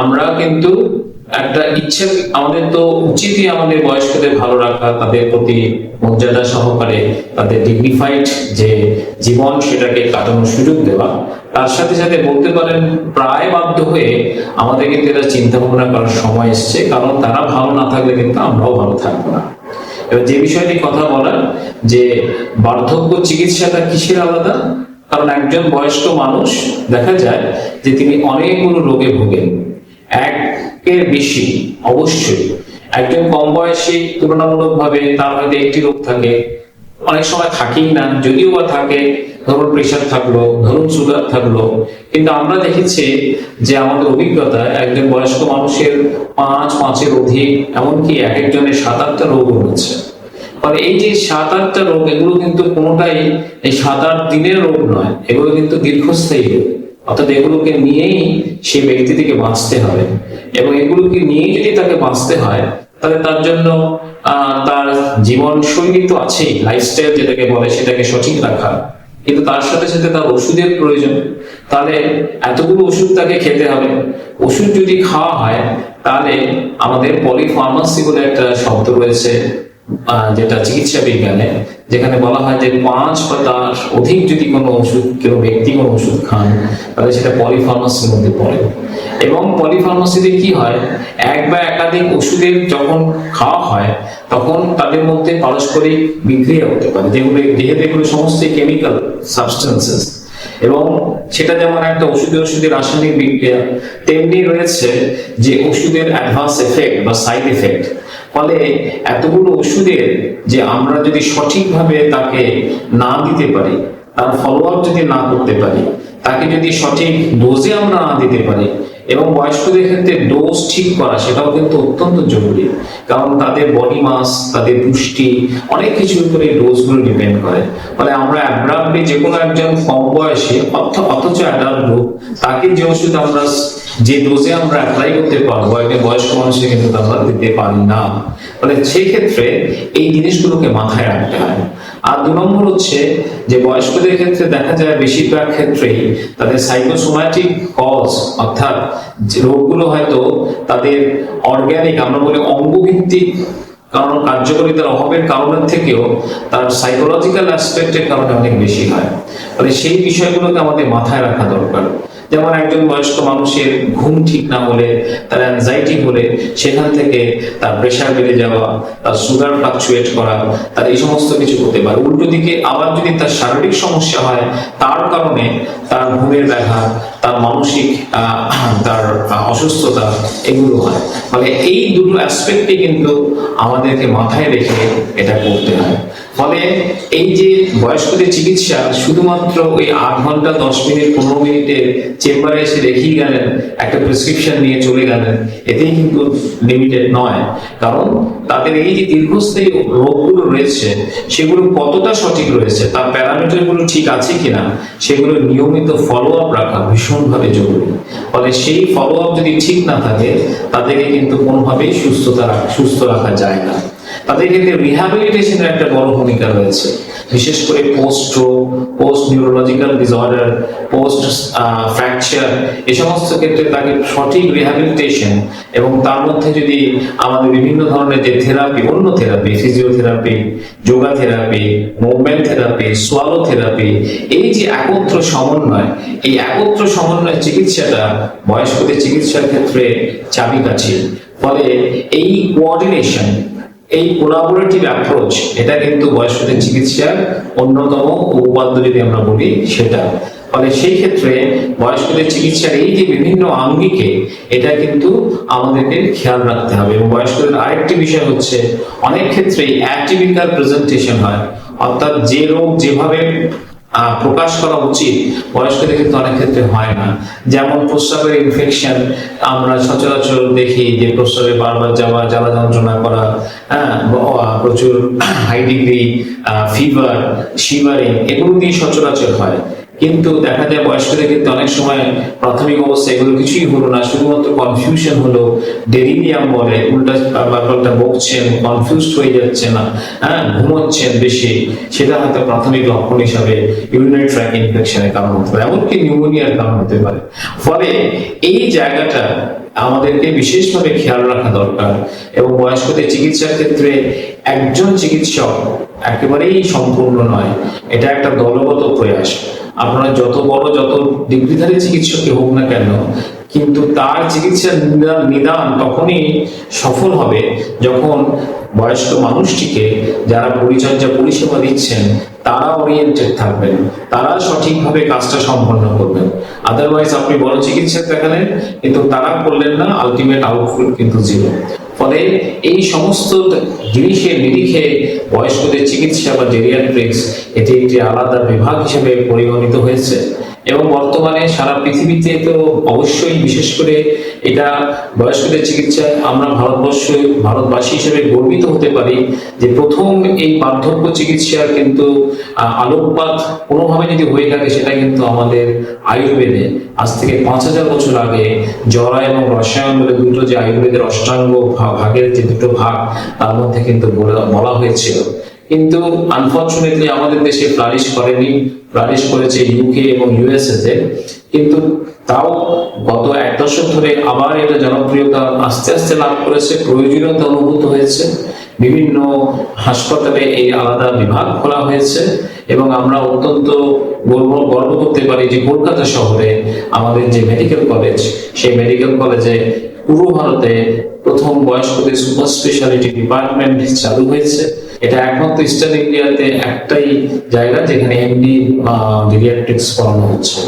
আমরা কিন্তু একটা ইচ্ছে, আমাদের তো উচিতই আমাদের বয়স্কদের ভালো রাখা, তাদের প্রতি মর্যাদা সহকারে, তাদের ডিগনিফাইড যে জীবন সেটাকে কাটানোর সুযোগ দেওয়া। তার সাথে সাথে বলতে পারেন, প্রায় বাধ্য হয়ে আমাদের কিন্তু এটা চিন্তা ভাবনা করার সময় এসছে, কারণ তারা ভালো না থাকলে কিন্তু আমরাও ভালো থাকব না। এবার যে বিষয়টি কথা বলার, যে বার্ধক্য চিকিৎসাটা কিসের আলাদা? কারণ একজন বয়স্ক মানুষ, দেখা যায় যে তিনি অনেকগুলো রোগে ভোগেন। একের বেশি, অবশ্যই। একজন কম বয়সী, তুলনামূলকভাবে তার হয়তো একটি রোগ থাকে। অনেক সময় থাকেই না, যদিও বা থাকে, ধরুন প্রেশার থাকল, ধরুন সুগার থাকল। কিন্তু আমরা দেখেছি যে আমাদের অভিজ্ঞতা একজন বয়স্ক মানুষের পাঁচ, পাঁচের অধিক, এমনকি এক একজনের সাত, আটটা রোগ রয়েছে। ফলে এই যে সাত, আটটা রোগ, এগুলো কিন্তু কোনোটাই এই সাত, আট দিনের রোগ নয়, এগুলো কিন্তু দীর্ঘস্থায়ী রোগ। অর্থাৎ এগুলোকে নিয়েই সে ব্যক্তি থেকে বাঁচতে হবে। এবং এগুলোকে নিয়েই যদি তাকে বাঁচতে হয়, তাহলে তার জন্য তার জীবন শৈলী তো আছেই লাইফস্টাইল যেটাকে বলে সেটাকে সঠিক রাখা। কিন্তু তার সাথে সাথে তার ওষুধের প্রয়োজন। তাহলে এতগুলো ওষুধ তাকে খেতে হবে। ওষুধ যদি খাওয়া হয়, তাহলে আমাদের পলিফার্মাসি বলে একটা শব্দ রয়েছে যেটা চিকিৎসা বিজ্ঞানে, যেখানে বলা হয় যে পাঁচ বা তার অধিক যদি কোনো ওষুধ, কেউ ব্যক্তি কোনো ওষুধ খান, তাহলে সেটা পলিফার্মাসির মধ্যে পড়ে। এবং পলিফার্মাসিতে কি হয়? এক বা একাধিক ওষুধের যখন খাওয়া হয়, তখন তাদের মধ্যে পারস্পরিক বিক্রিয়া হতে পারে। যেগুলো যেহেতু এগুলো সমস্ত কেমিক্যাল সাবস্টেন্সেস এবং সেটা যেমন একটা ওষুধে ওষুধে রাসায়নিক বিক্রিয়া, তেমনি রয়েছে যে ওষুধের অ্যাডভান্স এফেক্ট বা সাইড এফেক্ট ফলে এতগুলো ওষুধের যে আমরা যদি সঠিকভাবে তাকে না দিতে পারি, তার ফলো আপ যদি না করতে পারি, তাকে যদি সঠিক ডোজে আমরা না দিতে পারি এবং বয়স্কদের ক্ষেত্রে ডোজ ঠিক করা সেটাও কিন্তু অত্যন্ত জরুরি। কারণ তাদের বডি মাস তাদের পুষ্টি, অনেক কিছুর উপরে ডোজগুলো ডিপেন্ড করে। ফলে আমরা অ্যাব্রামলি যে কোনো একজন কম বয়সে অথচ অ্যাডাল্ট লোক, তাকে যে ওষুধ আমরা যে ডোজে আমরা অ্যাপ্লাই করতে পারব, একজন বয়স্ক মানুষকে কিন্তু আমরা দিতে পারি না। ফলে সেই ক্ষেত্রে এই জিনিসগুলোকে মাথায় রাখতে হয়। আর দু নম্বর হচ্ছে যে বয়স্কদের ক্ষেত্রে দেখা যায় বেশিরভাগ ক্ষেত্রেই তাদের সাইকোসোম্যাটিক কজ, অর্থাৎ যে রোগগুলো হয়তো তাদের অর্গ্যানিক, আমরা বলি অঙ্গভিত্তিক কারণ কার্যকরিতার অভাবের কারণের থেকেও তার সাইকোলজিক্যাল অ্যাসপেক্টের কারণে অনেক বেশি হয়। ফলে সেই বিষয়গুলোকে আমাদের মাথায় রাখা দরকার। যেমন একজন বয়স্ক মানুষের ঘুম ঠিক না হলে, তার অ্যাংজাইটি হলে, সেখান থেকে তার প্রেশার বেড়ে যাওয়া, তার সুগার ফ্লাকচুয়েট করা, তার এই সমস্ত কিছু হতে পারে। উল্টো দিকে আবার যদি তার শারীরিক সমস্যা হয়, তার কারণে তার ঘুমের ব্যাঘাত তার মানসিক তার অসুস্থতা এগুলো হয়। ফলে এই দুটো অ্যাসপেক্টে কিন্তু আমাদেরকে মাথায় রেখে এটা করতে হয়। ফলে এই যে বয়স্কদের চিকিৎসা, শুধুমাত্র ওই আট ঘণ্টা, দশ মিনিট, পনেরো মিনিটের চেম্বারে এসে রেখেই গেলেন, একটা প্রেসক্রিপশন নিয়ে চলে গেলেন, এতেই কিন্তু লিমিটেড নয়। কারণ তাদের এই যে দীর্ঘস্থায়ী রোগগুলো রয়েছে, সেগুলো কতটা সঠিক রয়েছে, তার প্যারামিটারগুলো ঠিক আছে কিনা, সেগুলো নিয়মিত ফলো আপ রাখা ভীষণভাবে জরুরি। ফলে সেই ফলো আপ যদি ঠিক না থাকে, তাদেরকে কিন্তু কোনোভাবেই সুস্থতা সুস্থ রাখা যায় না। তাদের ক্ষেত্রে রিহ্যাবিলিটেশনের একটা বড় ভূমিকা রয়েছে। বিশেষ করে post stroke post neurological disorder post fracture এই সমস্ত ক্ষেত্রে তাকে সঠিক রিহ্যাবিলিটেশন এবং তার মধ্যে যদি আমাদের বিভিন্ন ধরনের যে থেরাপি অন্য therapy physiotherapy yoga therapy movement therapy swallow therapy এই যে একত্র সমন্বয়, এই একত্র সমন্বয় চিকিৎসাটা বয়স্কদের চিকিৎসার ক্ষেত্রে চাবিকাঠি। ফলে এই কোঅর্ডিনেশন এই কোলাবোরেটিভ অ্যাপ্রোচ এটা কিন্তু বয়স্কদের চিকিৎসার অন্যতম উপাদ্য যদি আমরা বলি সেটা। ফলে সেই ক্ষেত্রে বয়স্কদের চিকিৎসার এই যে বিভিন্ন আঙ্গিকে, এটা কিন্তু আমাদেরকে খেয়াল রাখতে হবে। এবং বয়স্কদের আরেকটি বিষয় হচ্ছে, অনেক ক্ষেত্রেই অ্যাটিপিক্যাল প্রেজেন্টেশন হয়। অর্থাৎ যে রোগ যেভাবে প্রকাশ করা উচিত। বয়স্কদের কিন্তু অনেক ক্ষেত্রে হয় না। যেমন প্রস্রাবের ইনফেকশন আমরা সচরাচর দেখি যে প্রস্রাবে বারবার যাওয়া, জ্বালা যন্ত্রণা করা হ্যাঁ প্রচুর হাই ডিগ্রি ফিভার শিভারিং এগুলো দিয়ে সচরাচর হয়। কিন্তু দেখা যায় বয়স্কদের ক্ষেত্রে অনেক সময় প্রাথমিক অবস্থা এগুলো কিছুই হলো না। শুধুমাত্র কনফিউশন হলো ডেরিলিয়াম বলে উল্টা পাল্টা বকছেন কনফিউজ হয়ে যাচ্ছে না হ্যাঁ ঘুমোচ্ছেন বেশি। সেটা হয়তো প্রাথমিক লক্ষণ হিসাবে ইউরিনারি ট্র্যাক ইনফেকশনের কারণ হতে পারে, এমনকি নিউমোনিয়ার কারণ হতে পারে। ফলে এই জায়গাটা আমাদেরকে বিশেষভাবে খেয়াল রাখা দরকার এবং বয়স্কদের চিকিৎসার ক্ষেত্রে একজন চিকিৎসক একেবারেই সম্পূর্ণ নয়। এটা একটা দলগত প্রয়াস। আপনারা যত বড় যত ডিগ্রিধারী চিকিৎসকই হোক না কেন, কিন্তু তার চিকিৎসার নিদান- তখনই সফল হবে যখন বয়স্ক মানুষটিকে যারা পরিচর্যা পরিষেবা দিচ্ছেন, তারা ওরিয়েন্টেড থাকবেন, তারা সঠিকভাবে কাজটা সম্পন্ন করবেন। আদারওয়াইজ আপনি বড় চিকিৎসক দেখালেন, কিন্তু তারা করলেন না আলটিমেট আউটপুট কিন্তু জিরো ফলে এই সমস্ত জিনিসের নিরিখে বয়স্কদের চিকিৎসা বা জেরিয়াট্রিক্স এটি একটি আলাদা বিভাগ হিসেবে পরিগণিত হয়েছে। এবং বর্তমানে সারা পৃথিবীতে তো অবশ্যই, বিশেষ করে এটা বয়স্কদের চিকিৎসায় আমরা ভারতবর্ষ, ভারতবাসী হিসেবে গর্বিত হতে পারি যে প্রথম এই বার্ধক্য চিকিৎসার কিন্তু আলোকপাত কোনোভাবে যদি হয়ে থাকে, সেটা কিন্তু আমাদের আয়ুর্বেদে। আজ থেকে পাঁচ হাজার বছর আগে জরা এবং রসায়ন বলে দুটো যে আয়ুর্বেদের অষ্টাঙ্গ ভাগের যে দুটো ভাগ, তার মধ্যে কিন্তু বলা হয়েছিল। কিন্তু আনফর্চুনেটলি আমাদের দেশে ফ্লারিশ করেনি ফ্লারিশ করেছে ইউকে এবং ইউএসএ তে। কিন্তু তাও গত এক দশক ধরে আবার এটা জনপ্রিয়তা আস্তে আস্তে লাভ করেছে, প্রয়োজনীয়তা অনুভূত হয়েছে। বিভিন্ন হাসপাতালে এই আলাদা বিভাগ খোলা হয়েছে এবং আমরা অত্যন্ত গর্ব গর্ব করতে পারি যে কলকাতা শহরে আমাদের যে মেডিকেল কলেজ সেই মেডিকেল কলেজে পুরো ভারতে প্রথম বয়স্কদের সুপার স্পেশালিটি ডিপার্টমেন্ট চালু হয়েছে। এটা একমাত্র ইস্টার্ন ইন্ডিয়াতে একটাই জায়গা যেখানে এমনি গেরিয়াট্রিক্স করানো হচ্ছে।